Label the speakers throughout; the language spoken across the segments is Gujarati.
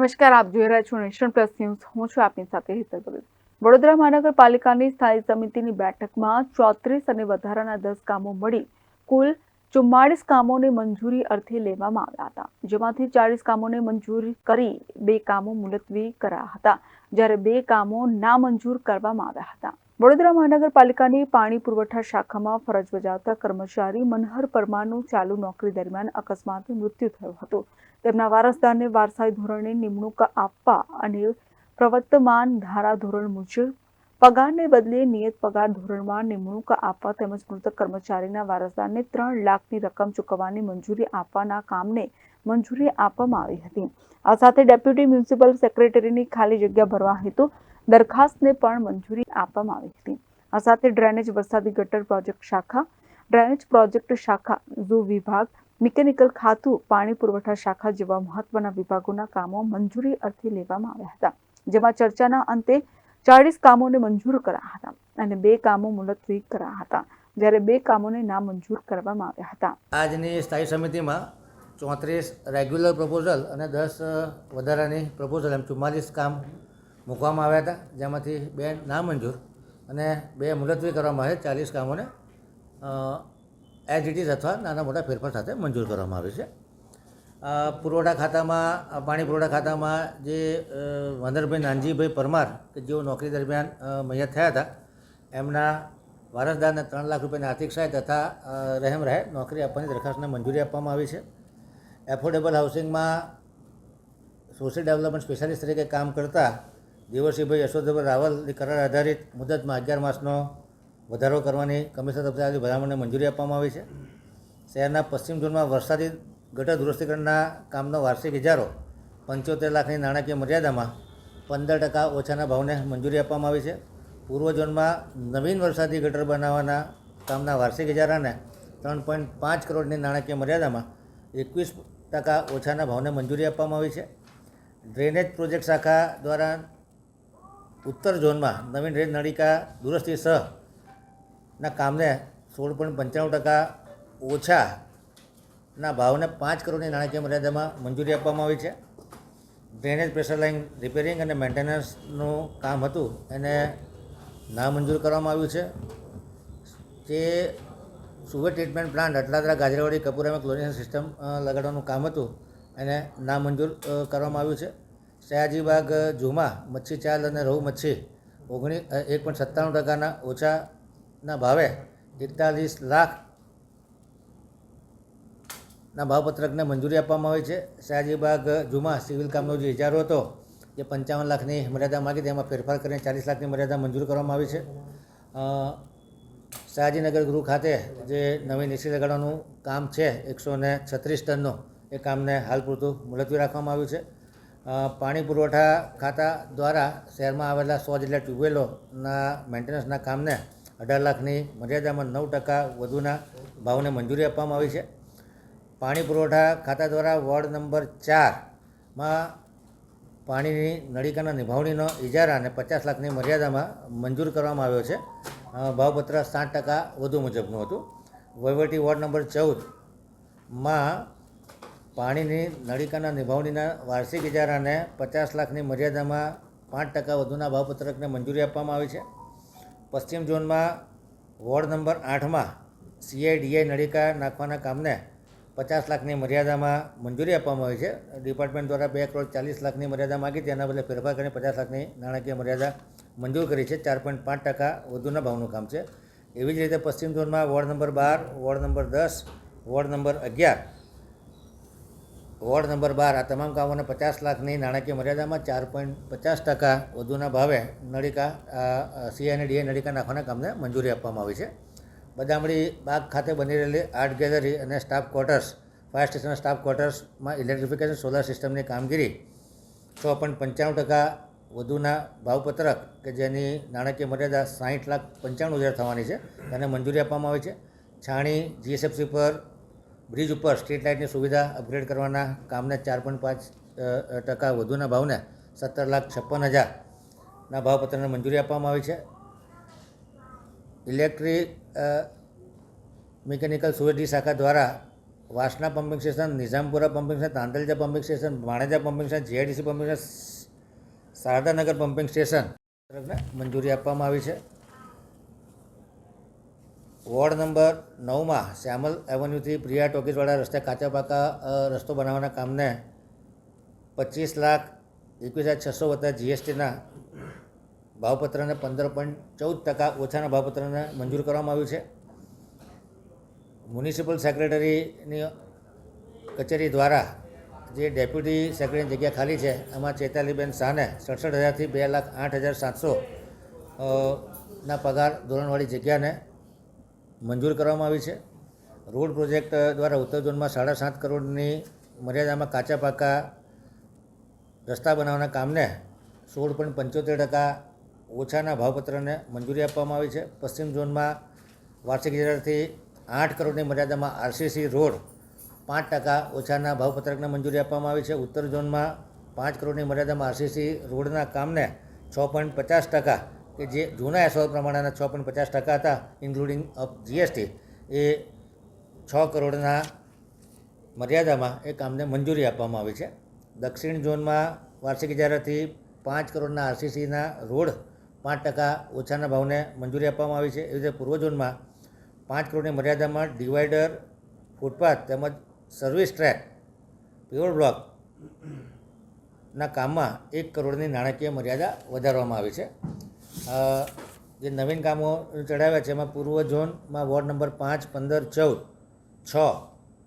Speaker 1: નમસ્કાર, આપ જોઈ રહ્યા છો નેશન પ્લસ ન્યૂઝ. હું છું આપની સાથે હિતલ પટેલ વડોદરા મહાનગરપાલિકાની સ્થાયી સમિતિની બેઠકમાં ચોત્રીસ અને વધારાના દસ કામો મળી. કુલ ચુમ્માળીસ કામોને મંજૂરી અર્થે લેવામાં આવ્યા હતા. જેમાંથી ચાળીસ કામોને મંજૂરી કરી, બે કામો મુલતવી કરાયા હતા, જ્યારે બે કામો નામંજૂર કરવામાં આવ્યા હતા. વડોદરા મહાનગરપાલિકાની પાણી પુરવઠા શાખામાં ફરજ બજાવતા કર્મચારી મનહર પરમારનું ચાલુ નોકરી દરમિયાન અકસ્માતે મૃત્યુ થયું હતું. તેમના વારસદારને વારસાઈ ધોરણે નિમણૂક આપવા અને પ્રવર્તમાન ધારા ધોરણ મુજબ પગારને બદલે નિયત પગાર ધોરણમાં નિમણૂક આપવા તેમજ મૃતક કર્મચારીના વારસદારને ત્રણ લાખની રકમ ચૂકવવાની મંજૂરી આપવાના કામને મંજૂરી આપવામાં આવી હતી. આ સાથે ડેપ્યુટી મ્યુનિસિપલ સેક્રેટરીની ખાલી જગ્યા ભરવા હેતુ દરખાસ્તને પણ મંજૂરી આપવામાં આવી હતી. આ સાથે ડ્રેનેજ વરસાદી ગટર પ્રોજેક્ટ શાખા, ડ્રેનેજ પ્રોજેક્ટ શાખા, ઝૂ વિભાગ, મિકેનિકલ ખાતું, પાણી પુરવઠા શાખા જેવા મહત્વના વિભાગોના કામો મંજૂરી અર્થે લેવામાં આવ્યા હતા, જેમાં ચર્ચાના અંતે ચાળીસ કામોને મંજૂર કરાયા હતા અને બે કામો મુલતવી કરાયા હતા, જ્યારે બે કામોને નામંજૂર કરવામાં આવ્યા હતા.
Speaker 2: આજની સ્થાયી સમિતિમાં ચોત્રીસ રેગ્યુલર પ્રપોઝલ અને દસ વધારાની પ્રપોઝલ એમ ચુમ્માલીસ કામ મૂકવામાં આવ્યા હતા, જેમાંથી બે નામંજૂર અને બે મુલતવી કરવામાં આવે ચાલીસ કામોને એઝ ઇટ ઇઝ અથવા નાના મોટા ફેરફાર સાથે મંજૂર કરવામાં આવે છે. પુરવઠા ખાતામાં પાણી પુરવઠા ખાતામાં જે વંદરભાઈ નાનજીભાઈ પરમાર કે જેઓ નોકરી દરમિયાન મૈયત થયા હતા, એમના વારસદારને ત્રણ લાખ રૂપિયાની આર્થિક સહાય તથા રહેમ રહે નોકરી આપવાની દરખાસ્તને મંજૂરી આપવામાં આવી છે. એફોર્ડેબલ હાઉસિંગમાં સોશિયલ ડેવલપમેન્ટ સ્પેશિયાલિસ્ટ તરીકે કામ કરતા દેવરસિંહભાઈ યશોધભાઈ રાવલની કરાર આધારિત મુદતમાં અગિયાર માસનો વધારો કરવાની કમિશનર તરફથી આજે ભલામણને મંજૂરી આપવામાં આવી છે. શહેરના પશ્ચિમ ઝોનમાં વરસાદી ગટર દુરસ્તીકરણના કામનો વાર્ષિક ઇજારો પંચોતેર લાખની નાણાકીય મર્યાદામાં પંદર ટકા ઓછાના ભાવને મંજૂરી આપવામાં આવી છે. પૂર્વ ઝોનમાં નવીન વરસાદી ગટર બનાવવાના કામના વાર્ષિક ઇજારાને ત્રણ પોઈન્ટ પાંચ કરોડની નાણાકીય મર્યાદામાં એકવીસ ટકા ઓછાના ભાવને મંજૂરી આપવામાં આવી છે. ડ્રેનેજ પ્રોજેક્ટ શાખા દ્વારા ઉત્તર ઝોનમાં નવીન રેલ નળિકા દુરસ્તી સહના કામને સોળ પોઈન્ટ પંચાણું ટકા ઓછાના ભાવને પાંચ કરોડની નાણાકીય મર્યાદામાં મંજૂરી આપવામાં આવી છે. ડ્રેનેજ, પ્રેશર લાઇન રિપેરિંગ અને મેન્ટેનન્સનું કામ હતું એને નામંજૂર કરવામાં આવ્યું છે. જે સુગર ટ્રીટમેન્ટ પ્લાન્ટ અટલાદરા, ગાજરાવાડી કપૂરામાં ક્લોરિનેશન સિસ્ટમ લગાડવાનું કામ હતું. એને નામંજૂર કરવામાં આવ્યું છે. સયાજીબાગ મચ્છી ચાલ અને રહુ મચ્છી. ઓગણીસ એક પોઈન્ટ સત્તાણું ટકાના ઓછાના ભાવે એકતાલીસ લાખ ના ભાવપત્રકને મંજૂરી આપવામાં આવી છે. સયાજીબાગ જુમા સિવિલ કામનો જે ઇજારો હતો જે પંચાવન લાખની મર્યાદા માગી તેમાં ફેરફાર કરીને ચાલીસ લાખની મર્યાદા મંજૂર કરવામાં આવી છે. સયાજીનગર ગૃહ ખાતે જે નવીન એસી લગાડવાનું કામ છે, એકસો ને છત્રીસ ટનનું, એ કામને હાલ પૂરતું મુલતવી રાખવામાં આવ્યું છે. પાણી પુરવઠા ખાતા દ્વારા શહેરમાં આવેલા સો જેટલા ટ્યુબવેલોના મેન્ટેનન્સના કામને અઢાર લાખની મર્યાદામાં નવ ટકા વધુના ભાવને મંજૂરી આપવામાં આવી છે. પાણી પુરવઠા ખાતા દ્વારા વોર્ડ નંબર ચારમાં પાણીની નળિકાના નિભાવણીનો ઇજારા અને પચાસ લાખની મર્યાદામાં મંજૂર કરવામાં આવ્યો છે. ભાવપત્ર સાત ટકા વધુ મુજબનું હતું. વહીવટી વોર્ડ નંબર ચૌદમાં પાણીની નળિકાના નિભાવણીના વાર્ષિક ઇજારાને પચાસ લાખની મર્યાદામાં પાંચ ટકા વધુના ભાવપત્રકને મંજૂરી આપવામાં આવી છે. પશ્ચિમ ઝોનમાં વોર્ડ નંબર આઠમાં સીઆઈડીઆઈ નળિકા નાખવાના કામને પચાસ લાખની મર્યાદામાં મંજૂરી આપવામાં આવી છે. ડિપાર્ટમેન્ટ દ્વારા બે કરોડ ચાલીસ લાખની મર્યાદા માગી તેના બદલે ફેરફાર કરીને પચાસ લાખની નાણાકીય મર્યાદા મંજૂર કરી છે. ચાર પોઈન્ટ પાંચ ટકા વધુના ભાવનું કામ છે. એવી જ રીતે પશ્ચિમ ઝોનમાં વોર્ડ નંબર બાર, વોર્ડ નંબર દસ, વોર્ડ નંબર અગિયાર વોર્ડ નંબર બાર, આ તમામ કામોને પચાસ લાખની નાણાકીય મર્યાદામાં ચાર પોઈન્ટ પચાસ ટકા વધુના ભાવે નળિકા સી અને ડીએ નળિકા નાખવાના કામને મંજૂરી આપવામાં આવી છે. બદામડી બાગ ખાતે બની રહેલી આર્ટ ગેલેરી અને staff quarters, fire station staff ક્વાર્ટર્સમાં electrification solar સિસ્ટમની કામગીરી છ પોઈન્ટ પંચાણું ટકા વધુના ભાવપત્રક કે જેની નાણાકીય મર્યાદા સાહીઠ લાખ પંચાણું હજાર થવાની છે તેને મંજૂરી આપવામાં આવી છે. છાણી જીએસએફસી પર બ્રિજ ઉપર સ્ટ્રીટ લાઇટની સુવિધા અપગ્રેડ કરવાના કામને ચાર પોઈન્ટ પાંચ ટકા વધુના ભાવને સત્તર લાખ છપ્પન હજારના ભાવપત્રને મંજૂરી આપવામાં આવી છે. ઇલેક્ટ્રિક મિકેનિકલ સુવેટી શાખા દ્વારા Vasna pumping station, Nizampura pumping station Tandalja pumping station Maneja pumping station, GIDC pumping station, Sharadanagar pumping station તરફને મંજૂરી આપવામાં આવી છે. વોર્ડ નંબર નવમાં શ્યામલ એવન્યુથી પ્રિયા ટોકીસવાળા રસ્તે કાચા પાકા રસ્તો બનાવવાના કામને પચીસ લાખ એકવીસ હજાર છસો વત્તા જીએસટીના ભાવપત્રને પંદર પોઈન્ટ ચૌદ ટકા ઓછાના ભાવપત્રને મંજૂર કરવામાં આવ્યું છે. મ્યુનિસિપલ સેક્રેટરીની કચેરી દ્વારા જે ડેપ્યુટી સેક્રેટરીની જગ્યા ખાલી છે, એમાં ચેતાલીબેન શાહને સડસઠ હજારથી બે લાખ આઠ હજાર સાતસો ના પગાર ધોરણવાળી જગ્યાને મંજૂર કરવામાં આવી છે. રોડ પ્રોજેક્ટ દ્વારા ઉત્તર ઝોનમાં સાડા સાત કરોડની મર્યાદામાં કાચા પાકા રસ્તા બનાવવાના કામને સોળ પોઈન્ટ પંચોતેર ટકા ઓછાના ભાવપત્રને મંજૂરી આપવામાં આવી છે. પશ્ચિમ ઝોનમાં વાર્ષિક હજારથી આઠ કરોડની મર્યાદામાં આરસીસી રોડ પાંચ ટકા ઓછાના ભાવપત્રકને મંજૂરી આપવામાં આવી છે. ઉત્તર ઝોનમાં પાંચ કરોડની મર્યાદામાં આરસીસી રોડના કામને છ પોઈન્ટ પચાસ ટકા કે જે જૂના એસઓ પ્રમાણેના છ પોઈન્ટ પચાસ ટકા હતા ઇન્ક્લુડિંગ ઓફ જીએસટી એ છ કરોડના મર્યાદામાં એ કામને મંજૂરી આપવામાં આવી છે. દક્ષિણ ઝોનમાં વાર્ષિક ઇજારાથી પાંચ કરોડના આરસીસીના રોડ પાંચ ટકા ઓછાના ભાવને મંજૂરી આપવામાં આવી છે. એવી રીતે પૂર્વ ઝોનમાં પાંચ કરોડની મર્યાદામાં ડિવાઈડર ફૂટપાથ તેમજ સર્વિસ ટ્રેક પ્યોર બ્લોક ના કામમાં એક કરોડની નાણાકીય મર્યાદા વધારવામાં આવી છે. જે નવીન કામો ચડાવ્યા છે, એમાં પૂર્વ ઝોનમાં વોર્ડ નંબર પાંચ, પંદર, ચૌદ, છ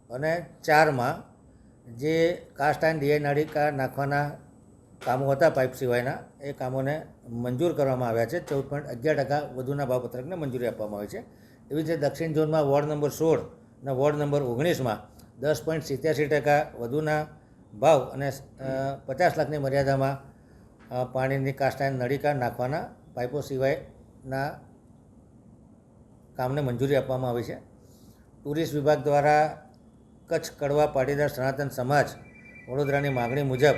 Speaker 2: અને ચારમાં જે કાસ્ટ એન્ડ નાળિકા નાખવાના કામો હતા પાઇપ સિવાયના, એ કામોને મંજૂર કરવામાં આવ્યા છે. ચૌદ પોઈન્ટ અગિયાર ટકા વધુના ભાવપત્રકને મંજૂરી આપવામાં આવી છે. એવી રીતે દક્ષિણ ઝોનમાં વોર્ડ નંબર સોળ અને વોર્ડ નંબર ઓગણીસમાં દસ પોઈન્ટ સિત્યાસી ટકા વધુના ભાવ અને પચાસ લાખની મર્યાદામાં પાણીની પાણીની કાસ્ટાઈન નળિકા નાખવાના પાઇપો સિવાયના કામને મંજૂરી આપવામાં આવી છે. ટુરિસ્ટ વિભાગ દ્વારા કચ્છ કડવા પાટીદાર સનાતન સમાજ વડોદરાની માગણી મુજબ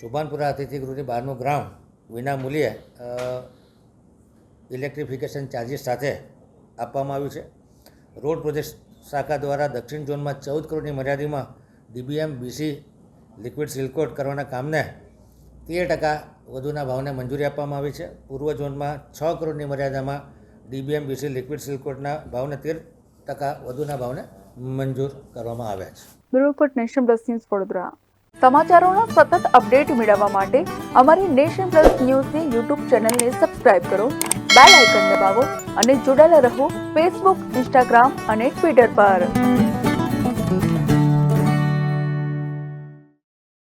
Speaker 2: સુભાનપુરા અતિથિગૃહની બહારનું ગ્રાઉન્ડ વિના મૂલ્યે ઇલેક્ટ્રિફિકેશન ચાર્જીસ સાથે આપવામાં આવ્યું છે. રોડ પ્રોજેક્ટ શાખા દ્વારા દક્ષિણ ઝોનમાં ચૌદ કરોડની મર્યાદામાં ડીબીએમ, બીસી, લિક્વિડ સિલકોટ કરવાના કામને તેર ટકા વધુના ભાવને મંજૂરી આપવામાં આવી છે. પૂર્વ ઝોનમાં છ કરોડની મર્યાદામાં ડીબીએમ બીસી લિક્વિડ સિલકોટના ભાવને તેર ટકા વધુના ભાવને મંજૂર કરવામાં આવ્યા છે.
Speaker 1: Bureau nation plus news Vadodara. સમાચારોના સતત અપડેટ મેળવવા માટે અમારી નેશન પ્લસ ન્યૂઝની યુટ્યુબ ચેનલને સબસ્ક્રાઇબ કરો, બેલ આઇકન દબાવો અને જોડાયેલા રહો ફેસબુક, ઇન્સ્ટાગ્રામ અને ટ્વિટર પર.